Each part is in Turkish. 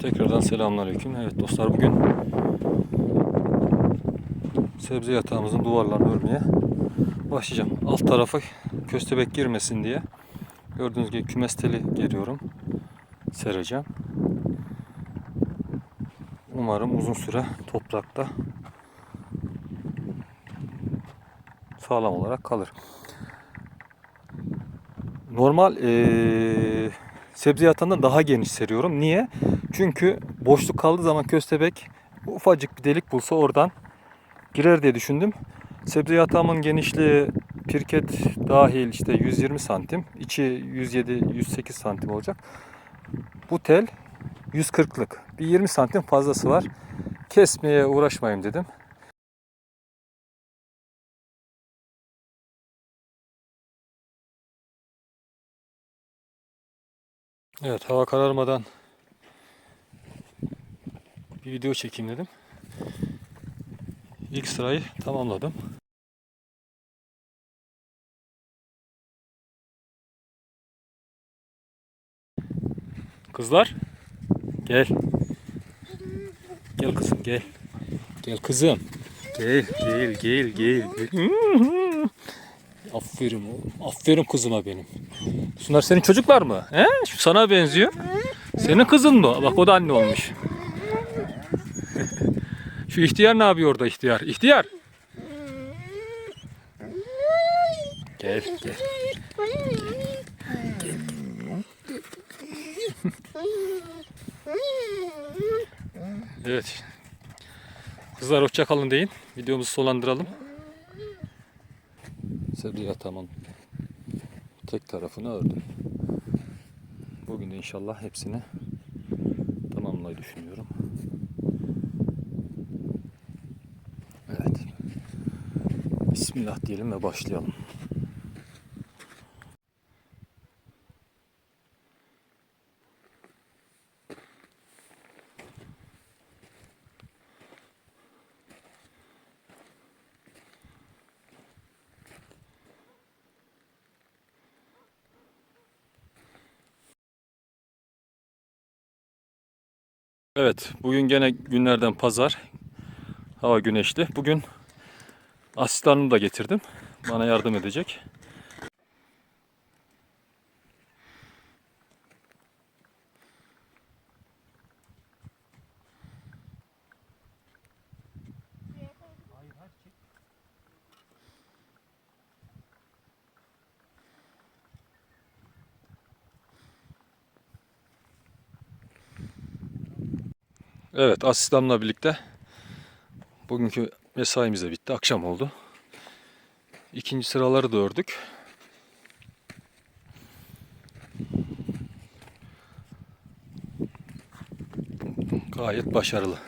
Tekrardan selamünaleyküm. Evet dostlar bugün sebze yatağımızın duvarlarını örmeye başlayacağım. Alt tarafı köstebek girmesin diye gördüğünüz gibi kümes teli geriyorum. Sereceğim. Umarım uzun süre toprakta sağlam olarak kalır. Normal eee sebze yatağından daha geniş seriyorum. Niye? Çünkü boşluk kaldığı zaman köstebek ufacık bir delik bulsa oradan girer diye düşündüm. Sebze yatağımın genişliği pirket dahil işte 120 santim. içi 107-108 santim olacak. Bu tel 140'lık. Bir 20 santim fazlası var. Kesmeye uğraşmayayım dedim. Evet hava kararmadan bir video çekeyim dedim. İlk sırayı tamamladım. Kızlar gel. Gel kızım gel. Gel kızım. Gel gel gel gel. Aferin oğlum. Aferin kızıma benim. Şunlar senin çocuklar mı? He? Şu sana benziyor. Senin kızın mı? Bak o da anne olmuş. Şu ihtiyar ne yapıyor orada ihtiyar? İhtiyar. Gel gel. Evet. Kızlar hoşça kalın deyin. Videomuzu sonlandıralım. Sebze yatağımın tek tarafını ördüm. Bugün de inşallah hepsini tamamlayı düşünüyorum. Evet. Bismillah diyelim ve başlayalım. Evet, bugün gene günlerden pazar. Hava güneşli. Bugün asistanımı da getirdim. Bana yardım edecek. Evet, asistanımla birlikte bugünkü mesaimiz de bitti. Akşam oldu. İkinci sıraları da ördük. Gayet başarılı.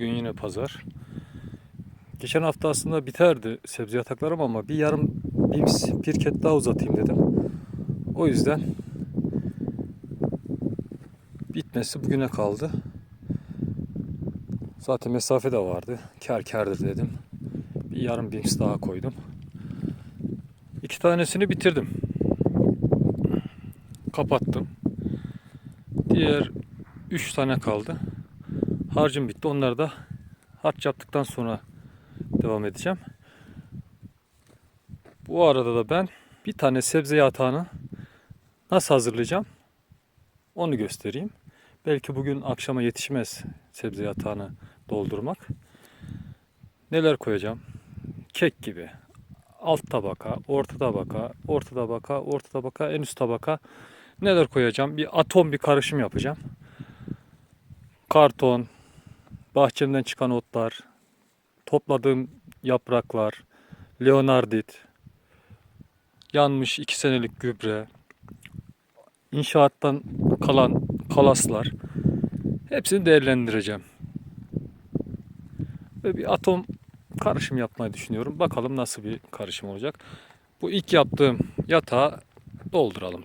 Bugün yine pazar. Geçen hafta aslında biterdi sebze yataklarım ama bir yarım bir pirket daha uzatayım dedim. O yüzden bitmesi bugüne kaldı. Zaten mesafe de vardı. Kar kardır dedim. Bir yarım bims daha koydum. İki tanesini bitirdim. Kapattım. Diğer üç tane kaldı. Harcım bitti. Onları da harç yaptıktan sonra devam edeceğim. Bu arada da ben bir tane sebze yatağını nasıl hazırlayacağım onu göstereyim. Belki bugün akşama yetişmez sebze yatağını doldurmak. Neler koyacağım? Kek gibi. Alt tabaka, orta tabaka, orta tabaka, orta tabaka, en üst tabaka. Neler koyacağım? Bir atom bir karışım yapacağım. Karton, bahçemden çıkan otlar, topladığım yapraklar, leonardit, yanmış iki senelik gübre, inşaattan kalan kalaslar hepsini değerlendireceğim. Ve bir atom karışım yapmayı düşünüyorum. Bakalım nasıl bir karışım olacak. Bu ilk yaptığım yatağı dolduralım.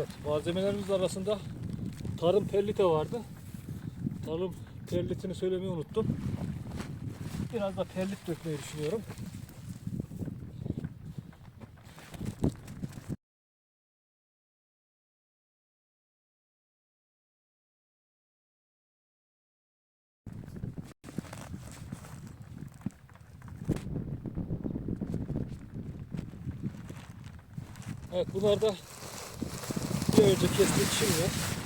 Evet, malzemelerimiz arasında tarım perlite vardı. Tarım perlitini söylemeyi unuttum. Biraz da perlit dökmeyi düşünüyorum. Evet, bunlar da önce kestiğim şimdi.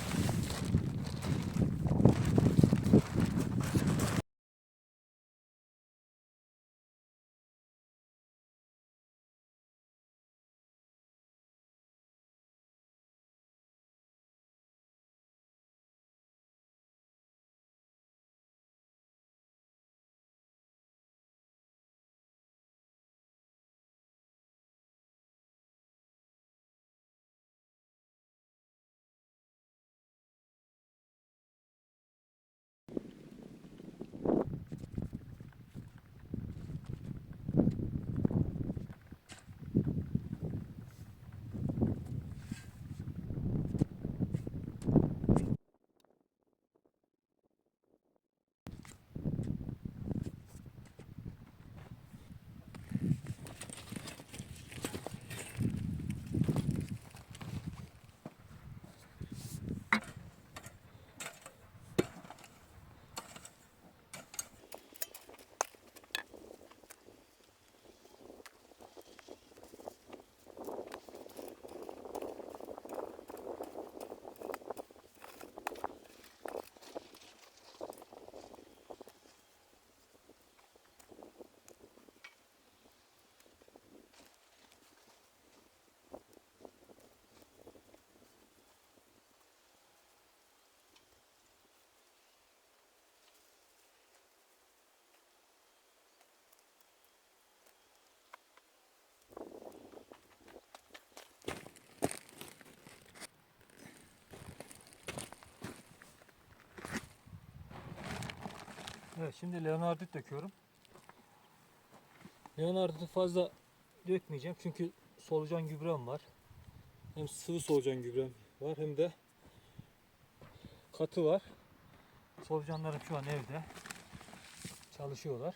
Evet şimdi leonardit döküyorum. Leonardit'i fazla dökmeyeceğim çünkü solucan gübrem var. Hem sıvı solucan gübrem var hem de katı var. Solucanlarım şu an evde çalışıyorlar.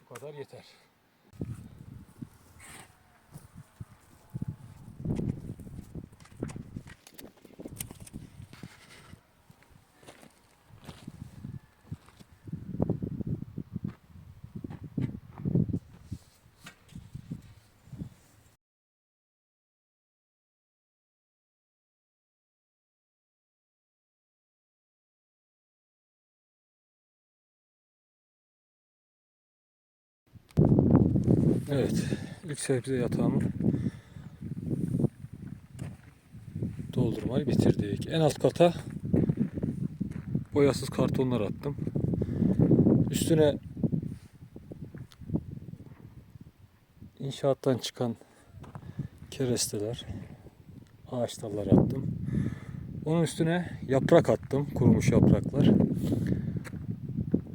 Bu kadar yeter. Evet, ilk sebze yatağımı doldurmayı bitirdik. En alt kata boyasız kartonlar attım. Üstüne inşaattan çıkan keresteler, ağaç dalları attım. Onun üstüne yaprak attım, kurumuş yapraklar.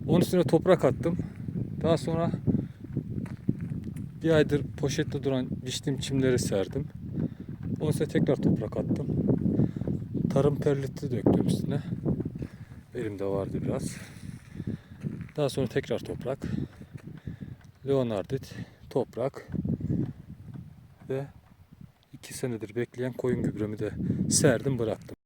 Onun üstüne toprak attım. Daha sonra bir aydır poşette duran biçtiğim çimleri serdim. Onun üstüne tekrar toprak attım. Tarım perliti döktüm üstüne. Elimde vardı biraz. Daha sonra tekrar toprak. Leonardit, toprak ve iki senedir bekleyen koyun gübremi de serdim bıraktım.